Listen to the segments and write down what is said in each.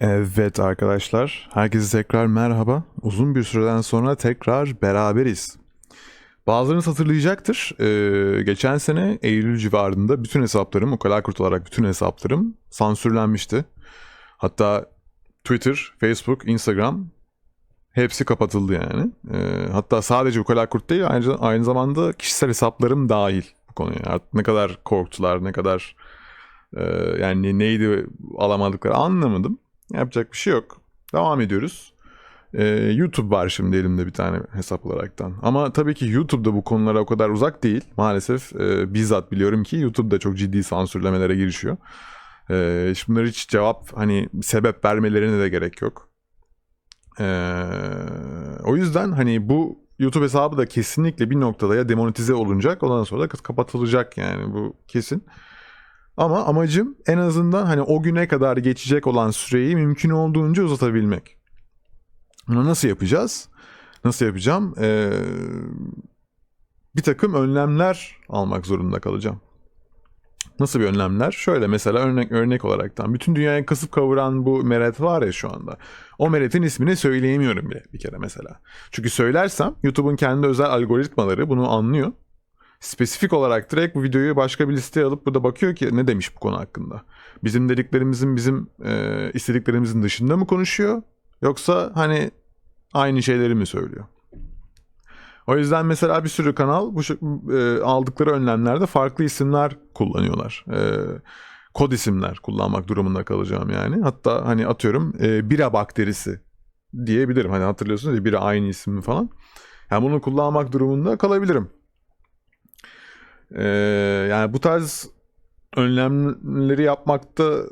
Evet arkadaşlar, herkese tekrar merhaba. Uzun bir süreden sonra tekrar beraberiz. Bazılarınız hatırlayacaktır. Ee, geçen sene Eylül civarında bütün hesaplarım, ukala kurt olarak bütün hesaplarım sansürlenmişti. Hatta Twitter, Facebook, Instagram hepsi kapatıldı yani. Ee, hatta sadece ukala kurt değil, aynı, aynı zamanda kişisel hesaplarım dahil bu konuya. Artık ne kadar korktular, ne kadar e, yani neydi alamadıkları anlamadım. Yapacak bir şey yok. Devam ediyoruz. Ee, YouTube var şimdi elimde bir tane hesap olaraktan. Ama tabii ki YouTube'da bu konulara o kadar uzak değil. Maalesef e, bizzat biliyorum ki YouTube'da çok ciddi sansürlemelere girişiyor. Ee, şimdi bunlar hiç cevap hani sebep vermelerine de gerek yok. Ee, o yüzden hani bu YouTube hesabı da kesinlikle bir noktada ya demonetize olunacak ondan sonra da kapatılacak yani bu kesin. Ama amacım en azından hani o güne kadar geçecek olan süreyi mümkün olduğunca uzatabilmek. Bunu nasıl yapacağız? Nasıl yapacağım? Ee, bir takım önlemler almak zorunda kalacağım. Nasıl bir önlemler? Şöyle mesela örnek örnek olaraktan bütün dünyaya kasıp kavuran bu meret var ya şu anda. O meretin ismini söyleyemiyorum bile bir kere mesela. Çünkü söylersem YouTube'un kendi özel algoritmaları bunu anlıyor spesifik olarak direkt bu videoyu başka bir listeye alıp burada bakıyor ki ne demiş bu konu hakkında. Bizim dediklerimizin bizim e, istediklerimizin dışında mı konuşuyor yoksa hani aynı şeyleri mi söylüyor? O yüzden mesela bir sürü kanal bu e, aldıkları önlemlerde farklı isimler kullanıyorlar. E, kod isimler kullanmak durumunda kalacağım yani. Hatta hani atıyorum e, bira bakterisi diyebilirim. Hani hatırlıyorsunuz ya bira aynı isim falan. Yani bunu kullanmak durumunda kalabilirim. Ee, yani bu tarz önlemleri yapmakta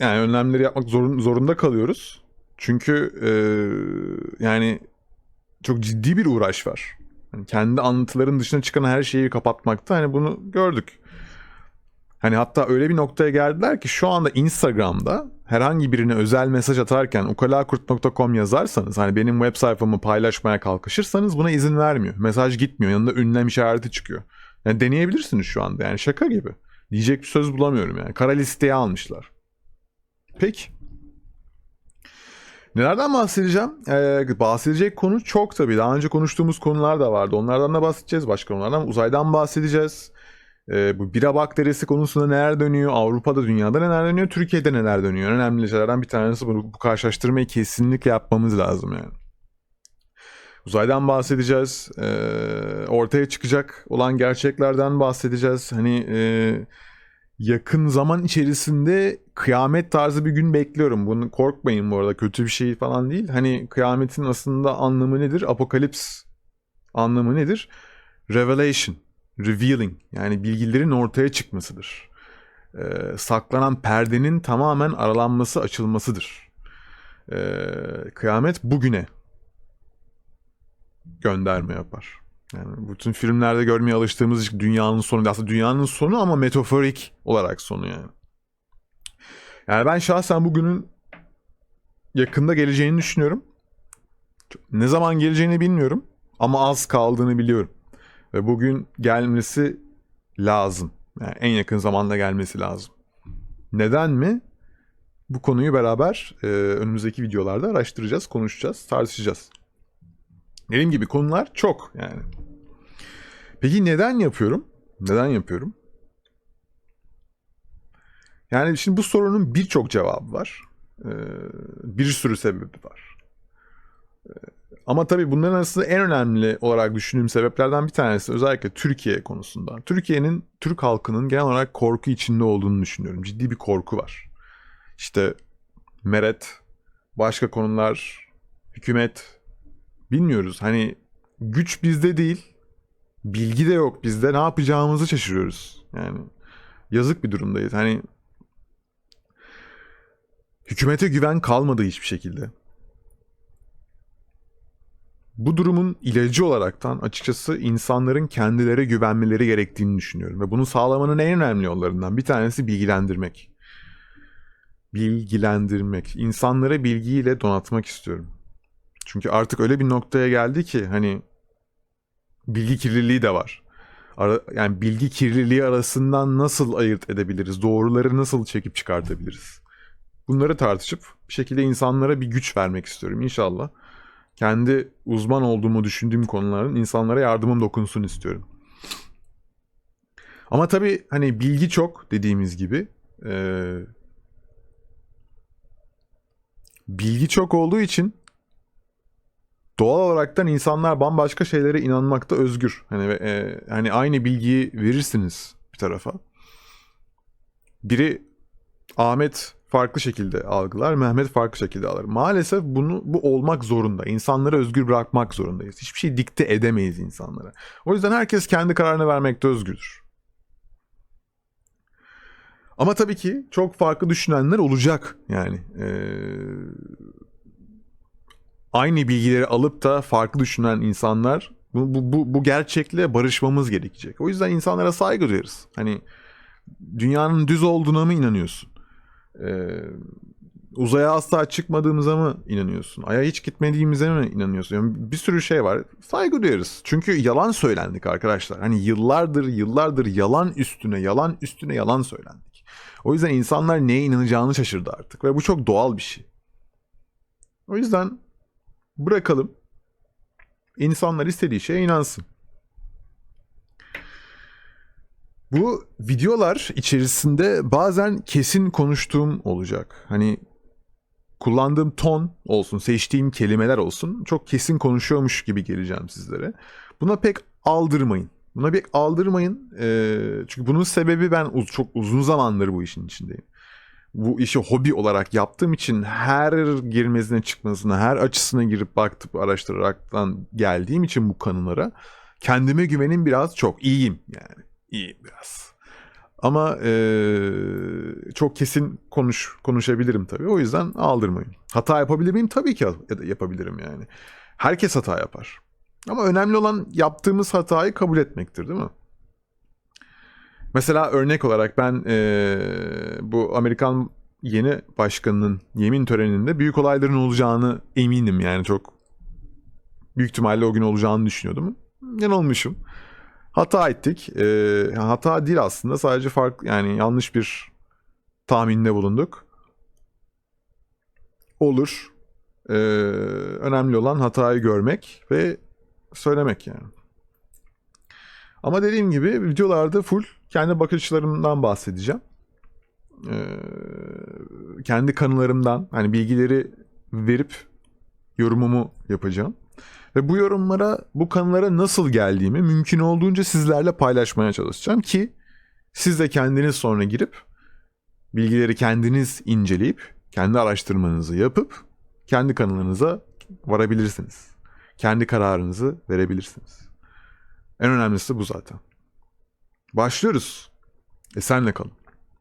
yani önlemleri yapmak zorun, zorunda kalıyoruz. Çünkü e, yani çok ciddi bir uğraş var. Yani kendi anlatıların dışına çıkan her şeyi kapatmakta hani bunu gördük. Hani hatta öyle bir noktaya geldiler ki şu anda Instagram'da herhangi birine özel mesaj atarken ukalakurt.com yazarsanız hani benim web sayfamı paylaşmaya kalkışırsanız buna izin vermiyor. Mesaj gitmiyor. Yanında ünlem işareti çıkıyor. Yani deneyebilirsiniz şu anda yani şaka gibi. Diyecek bir söz bulamıyorum yani. Kara listeye almışlar. Peki. Nelerden bahsedeceğim? Ee, bahsedecek konu çok tabii. Daha önce konuştuğumuz konular da vardı. Onlardan da bahsedeceğiz. Başka konulardan. Uzaydan bahsedeceğiz. Ee, bu bira bakterisi konusunda neler dönüyor? Avrupa'da, dünyada neler dönüyor? Türkiye'de neler dönüyor? Önemli şeylerden bir tanesi bu. Bu karşılaştırmayı kesinlikle yapmamız lazım yani. Uzaydan bahsedeceğiz. E, ortaya çıkacak olan gerçeklerden bahsedeceğiz. Hani e, yakın zaman içerisinde kıyamet tarzı bir gün bekliyorum. Bunu korkmayın bu arada kötü bir şey falan değil. Hani kıyametin aslında anlamı nedir? Apokalips anlamı nedir? Revelation, revealing yani bilgilerin ortaya çıkmasıdır. E, saklanan perdenin tamamen aralanması, açılmasıdır. E, kıyamet bugüne gönderme yapar. Yani bütün filmlerde görmeye alıştığımız dünyanın sonu aslında dünyanın sonu ama metaforik olarak sonu yani. Yani ben şahsen bugünün yakında geleceğini düşünüyorum. Ne zaman geleceğini bilmiyorum ama az kaldığını biliyorum. Ve bugün gelmesi lazım. Yani en yakın zamanda gelmesi lazım. Neden mi? Bu konuyu beraber e, önümüzdeki videolarda araştıracağız, konuşacağız, tartışacağız. Dediğim gibi konular çok yani. Peki neden yapıyorum? Neden yapıyorum? Yani şimdi bu sorunun birçok cevabı var. Ee, bir sürü sebebi var. Ee, ama tabii bunların arasında en önemli olarak düşündüğüm sebeplerden bir tanesi özellikle Türkiye konusunda. Türkiye'nin, Türk halkının genel olarak korku içinde olduğunu düşünüyorum. Ciddi bir korku var. İşte meret, başka konular, hükümet, bilmiyoruz. Hani güç bizde değil. Bilgi de yok bizde. Ne yapacağımızı şaşırıyoruz. Yani yazık bir durumdayız. Hani hükümete güven kalmadı hiçbir şekilde. Bu durumun ilacı olaraktan açıkçası insanların kendilere güvenmeleri gerektiğini düşünüyorum. Ve bunu sağlamanın en önemli yollarından bir tanesi bilgilendirmek. Bilgilendirmek. İnsanları bilgiyle donatmak istiyorum. Çünkü artık öyle bir noktaya geldi ki hani bilgi kirliliği de var. Ara, yani bilgi kirliliği arasından nasıl ayırt edebiliriz? Doğruları nasıl çekip çıkartabiliriz? bunları tartışıp bir şekilde insanlara bir güç vermek istiyorum inşallah. Kendi uzman olduğumu düşündüğüm konuların insanlara yardımım dokunsun istiyorum. Ama tabii hani bilgi çok dediğimiz gibi. Ee, bilgi çok olduğu için doğal olaraktan insanlar bambaşka şeylere inanmakta özgür. Hani e, hani aynı bilgiyi verirsiniz bir tarafa. Biri Ahmet farklı şekilde algılar, Mehmet farklı şekilde alır. Maalesef bunu bu olmak zorunda. İnsanları özgür bırakmak zorundayız. Hiçbir şey dikte edemeyiz insanlara. O yüzden herkes kendi kararını vermekte özgürdür. Ama tabii ki çok farklı düşünenler olacak. Yani eee, aynı bilgileri alıp da farklı düşünen insanlar bu, bu, bu, bu gerçekle barışmamız gerekecek. O yüzden insanlara saygı duyarız. Hani dünyanın düz olduğuna mı inanıyorsun? Ee, uzaya asla çıkmadığımıza mı inanıyorsun? Ay'a hiç gitmediğimize mi inanıyorsun? Yani bir sürü şey var. Saygı duyarız. Çünkü yalan söylendik arkadaşlar. Hani yıllardır yıllardır yalan üstüne yalan üstüne yalan söylendik. O yüzden insanlar neye inanacağını şaşırdı artık. Ve bu çok doğal bir şey. O yüzden bırakalım. İnsanlar istediği şeye inansın. Bu videolar içerisinde bazen kesin konuştuğum olacak. Hani kullandığım ton olsun, seçtiğim kelimeler olsun çok kesin konuşuyormuş gibi geleceğim sizlere. Buna pek aldırmayın. Buna pek aldırmayın. Ee, çünkü bunun sebebi ben uz- çok uzun zamandır bu işin içindeyim. Bu işi hobi olarak yaptığım için her girmesine çıkmasına, her açısına girip baktıp araştıraraktan geldiğim için bu kanılara kendime güvenim biraz çok. iyiyim yani. İyiyim biraz. Ama eee, çok kesin konuş konuşabilirim tabii. O yüzden aldırmayın. Hata yapabilir miyim? Tabii ki yapabilirim yani. Herkes hata yapar. Ama önemli olan yaptığımız hatayı kabul etmektir değil mi? Mesela örnek olarak ben eee, bu Amerikan yeni başkanının yemin töreninde büyük olayların olacağını eminim yani çok büyük ihtimalle o gün olacağını düşünüyordum. Yanılmışım. Hata ettik. Ee, hata değil aslında sadece farklı yani yanlış bir tahminde bulunduk. Olur. Ee, önemli olan hatayı görmek ve söylemek yani. Ama dediğim gibi videolarda full kendi bakış bahsedeceğim. Ee, kendi kanılarımdan hani bilgileri verip yorumumu yapacağım. Ve bu yorumlara, bu kanılara nasıl geldiğimi mümkün olduğunca sizlerle paylaşmaya çalışacağım ki siz de kendiniz sonra girip bilgileri kendiniz inceleyip kendi araştırmanızı yapıp kendi kanalınıza varabilirsiniz. Kendi kararınızı verebilirsiniz. En önemlisi bu zaten. Başlıyoruz. E senle kalın.